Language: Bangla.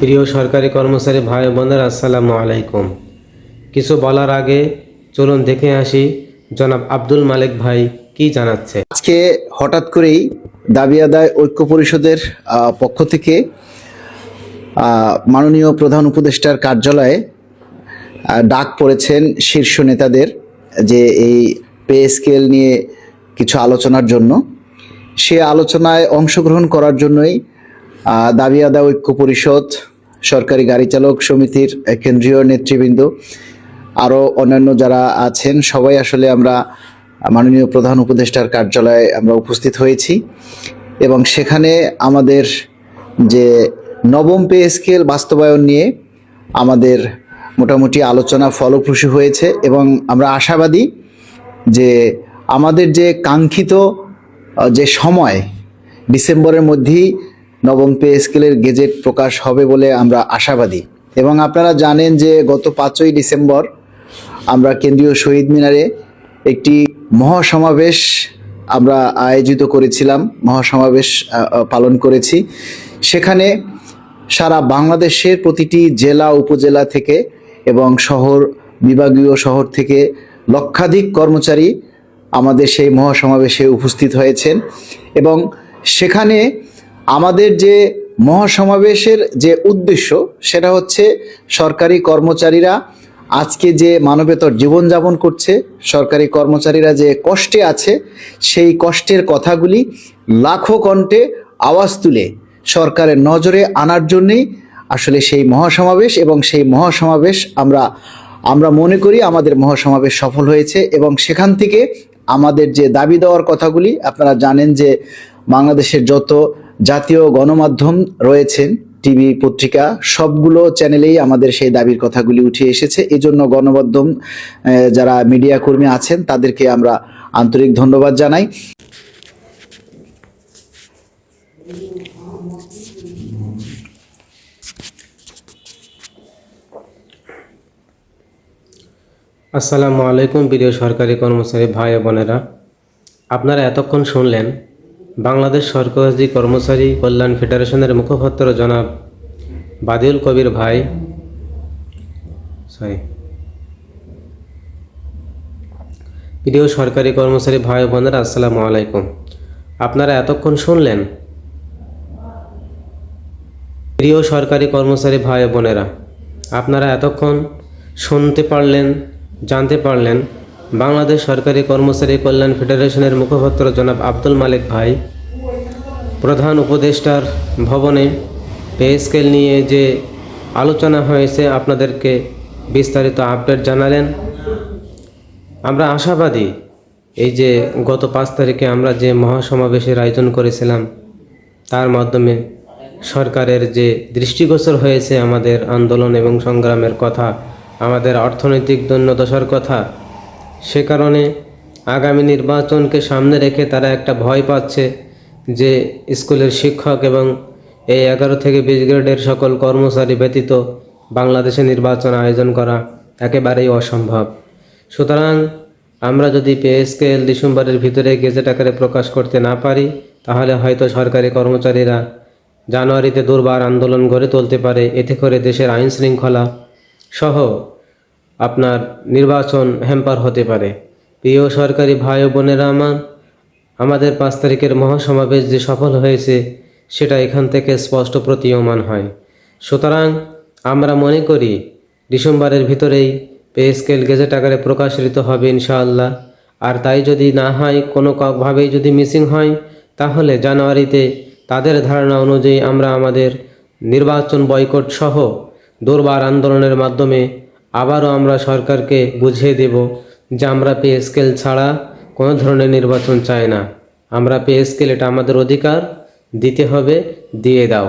প্রিয় সরকারি কর্মচারী ভাই বোনের, আসসালামু আলাইকুম। কিছু বলার আগে চলুন দেখে আসি জনাব আব্দুল মালিক ভাই কি জানাচ্ছে। আজকে হঠাৎ করেই দাবি আদায় ঐক্য পরিষদের পক্ষ থেকে মাননীয় প্রধান উপদেষ্টার কার্যালয়ে ডাক পড়েছেন শীর্ষ নেতাদের যে এই পে স্কেল নিয়ে কিছু আলোচনার জন্য। সে আলোচনায় অংশগ্রহণ করার জন্যই দাবি আদায় ঐক্য পরিষদ, সরকারি গাড়ি চালক সমিতির কেন্দ্রীয় নেতৃবৃন্দ আরও অন্যান্য যারা আছেন, সবাই আসলে আমরা মাননীয় প্রধান উপদেষ্টার কার্যালয়ে আমরা উপস্থিত হয়েছি। এবং সেখানে আমাদের যে নবম পে স্কেল বাস্তবায়ন নিয়ে আমাদের মোটামুটি আলোচনা ফলপ্রসূ হয়েছে এবং আমরা আশাবাদী যে আমাদের যে কাঙ্ক্ষিত যে সময়, ডিসেম্বরের মধ্যেই নবম পে স্কেলের গেজেট প্রকাশ হবে বলে আমরা আশাবাদী। এবং আপনারা জানেন যে গত পাঁচই ডিসেম্বর আমরা কেন্দ্রীয় শহীদ মিনারে একটি মহাসমাবেশ আমরা আয়োজিত করেছিলাম, মহাসমাবেশ পালন করেছি। সেখানে সারা বাংলাদেশের প্রতিটি জেলা, উপজেলা থেকে এবং শহর, বিভাগীয় শহর থেকে লক্ষাধিক কর্মচারী আমাদের সেই মহাসমাবেশে উপস্থিত হয়েছেন। এবং সেখানে আমাদের যে মহাসমাবেশের যে উদ্দেশ্য, সেটা হচ্ছে সরকারি কর্মচারীরা আজকে যে মানবেতর জীবনযাপন করছে, সরকারি কর্মচারীরা যে কষ্টে আছে, সেই কষ্টের কথাগুলি লাখো কণ্ঠে আওয়াজ তুলে সরকারের নজরে আনার জন্যেই আসলে সেই মহাসমাবেশ এবং সেই মহাসমাবেশ আমরা আমরা মনে করি আমাদের মহাসমাবেশ সফল হয়েছে এবং সেখান থেকে আমাদের যে দাবি দেওয়ার কথাগুলি, আপনারা জানেন যে বাংলাদেশের যত জাতীয় গণমাধ্যম রয়েছেন টিভি পত্রিকা, সবগুলো চ্যানেলেই আমাদের সেই দাবির কথাগুলি উঠে এসেছে। এই জন্য গণমাধ্যম যারা মিডিয়া কর্মী আছেন, তাদেরকে আমরা আন্তরিক ধন্যবাদ জানাই। আসসালামু আলাইকুম, প্রিয় সরকারি কর্মচারী ভাই বোনেরা। আপনারা এতক্ষণ শুনলেন বাংলাদেশ সরকারি কর্মচারী কল্যাণ ফেডারেশনের মুখপাত্র জনাব বাদিউল কবির ভাই। সরি প্রিয় সরকারি কর্মচারী ভাই বোনেরা, আসসালামু আলাইকুম। আপনারা এতক্ষণ শুনলেন প্রিয় সরকারি কর্মচারী ভাই বোনেরা। আপনারা এতক্ষণ শুনতে পারলেন, জানতে পারলেন বাংলাদেশ সরকারি কর্মচারী কল্যাণ ফেডারেশনের মুখপাত্র জনাব আব্দুল মালিক ভাই, প্রধান উপদেষ্টার ভবনে পে স্কেল নিয়ে যে আলোচনা হয়েছে আপনাদেরকে বিস্তারিত আপডেট জানালেন। আমরা আশাবাদী এই যে গত পাঁচ তারিখে আমরা যে মহাসমাবেশের আয়োজন করেছিলাম, তার মাধ্যমে সরকারের যে দৃষ্টিগোচর হয়েছে আমাদের আন্দোলন এবং সংগ্রামের কথা, আমাদের অর্থনৈতিক দৈন্যদশার কথা সে কারণে আগামী নির্বাচনকে সামনে রেখে তারা একটা ভয় পাচ্ছে যে স্কুলের শিক্ষক এবং এই এগারো থেকে বিশ গ্রেডের সকল কর্মচারী ব্যতীত বাংলাদেশে নির্বাচন আয়োজন করা একেবারেই অসম্ভব। সুতরাং আমরা যদি পে ডিসেম্বরের ভিতরে গেজেট আকারে প্রকাশ করতে না পারি, তাহলে হয়তো সরকারি কর্মচারীরা জানুয়ারিতে দুর্বার আন্দোলন গড়ে তুলতে পারে। এতে করে দেশের আইন শৃঙ্খলা সহ আপনার নির্বাচন হ্যাম্পার হতে পারে। প্রিয় সরকারি ভাই ও বোনেরা আমার, আমাদের পাঁচ তারিখের মহাসমাবেশ যে সফল হয়েছে, সেটা এখান থেকে স্পষ্ট প্রতীয়মান হয়। সুতরাং আমরা মনে করি, ডিসেম্বরের ভিতরেই পে স্কেল গেজেট আকারে প্রকাশিত হবে ইনশাআল্লাহ। আর তাই যদি না হয়, কোনো ক- যদি মিসিং হয়, তাহলে জানুয়ারিতে তাদের ধারণা অনুযায়ী আমরা আমাদের নির্বাচন বয়কট সহ দুর্বার আন্দোলনের মাধ্যমে আবারও আমরা সরকারকে বুঝিয়ে দেব যে আমরা পে স্কেল ছাড়া কোনো ধরনের নির্বাচন চাই না। আমরা পে স্কেল এটা আমাদের অধিকার, দিতে হবে, দিয়ে দাও।